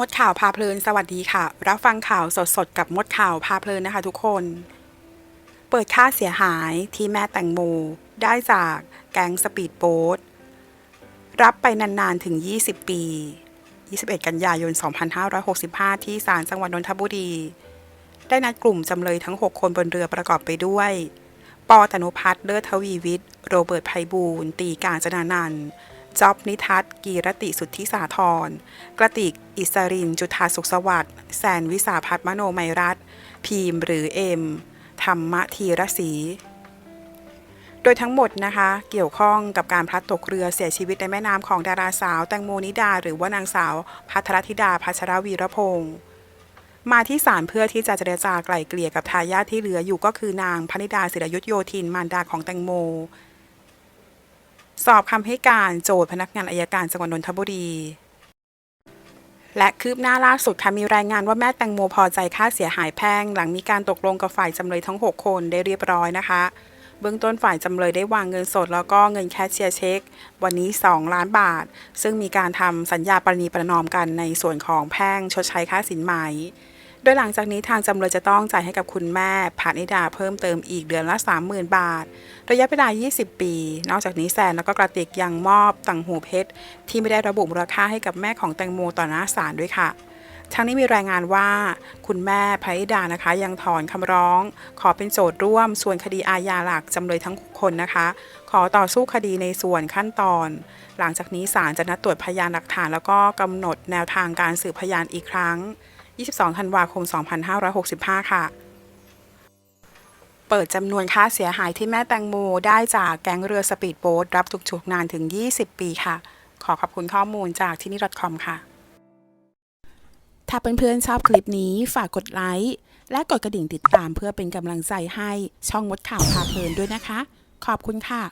มดข่าวพาเพลินสวัสดีค่ะ รับฟังข่าวสดๆ กับมดข่าวพาเพลินนะคะทุกคน เปิดค่าเสียหายที่แม่แตงโม ได้จากแก๊งสปีดโบ๊ทรับไปนานๆ ถึง 20 ปี 21 กันยายน 2565 ที่ศาลจังหวัดนนทบุรี ได้นัดกลุ่มจำเลยทั้ง 6 คนบนเรือประกอบไปด้วย ปอตนุพัฒน์เลิศทวีวิทย์ โรเบิร์ตไพบูลตีการจนานันท์ จ๊อบนิทัศกีรติสุทธิสาธรกระติก อิสริน จุธาสุขสวัสดิ์แสนวิสาพัฒน์มโนไมรัตพีมหรือเอ็มธรรมธีรศรีโดยทั้งหมดนะคะ เกี่ยวข้องกับการพลัดตกเรือเสียชีวิตในแม่น้ำของดาราสาว แตงโมนิดา หรือว่านางสาวพัทรธิดาพัชรวีรพงศ์มาที่ศาลเพื่อที่จะเจรจาไกล่เกลี่ยกับทายาทที่เหลืออยู่ก็คือนางพนิดาศิรยุทธโยธินมารดาของแตงโม สอบคำให้การโจทย์พนักงานอายการจังหวัดนนทบุรี และคืบหน้าล่าสุดค่ะมีรายงานว่าแม่แตงโมพอใจค่าเสียหายแพ่ง หลังมีการตกลงกับฝ่ายจำเลยทั้ง 6 คนได้เรียบร้อยนะคะ เบื้องต้นฝ่ายจำเลยได้วางเงินสดแล้วก็เงินแคชเชียร์เช็ค วันนี้ 2 ล้านบาท ซึ่งมีการทำสัญญาปรณีประนอมกันในส่วนของแพ่งชดใช้ค่าสินไหม ดยหลังจากนี้ทางจำเลยจะต้องจ่ายให้กับคุณแม่พานิดาเพิ่มเติมอีกเดือนละ 30,000 บาท ระยะเวลา 20 ปี นอกจากนี้แซนแล้วก็กระติกยังมอบต่างหูเพชร ที่ไม่ได้ระบุมูลค่าให้กับแม่ของแตงโมต่อหน้าศาลด้วยค่ะทั้งนี้มีรายงานว่าคุณแม่พานิดานะคะ ยังถอนคำร้อง ขอเป็นโจทย์ร่วมส่วนคดีอาญาหลักจำเลยทั้งคนนะคะ ขอต่อสู้คดีในส่วนขั้นตอน หลังจากนี้ศาลจะนัดตรวจพยานหลักฐาน แล้วก็กำหนดแนวทางการสืบพยานอีกครั้ง 22 ธันวาคม 2565 ค่ะ เปิดจำนวนค่าเสียหายที่แม่แตงโมได้จากแก๊งเรือสปีดโบ๊ทรับถูกฉุกนานถึง 20 ปีค่ะ ขอขอบคุณข้อมูลจากที่นี่ .com ค่ะ ถ้าเพื่อนๆชอบคลิปนี้ฝากกดไลค์และกดกระดิ่งติดตามเพื่อเป็นกำลังใจให้ช่องมดข่าวพาเพลินด้วยนะคะ ขอบคุณค่ะ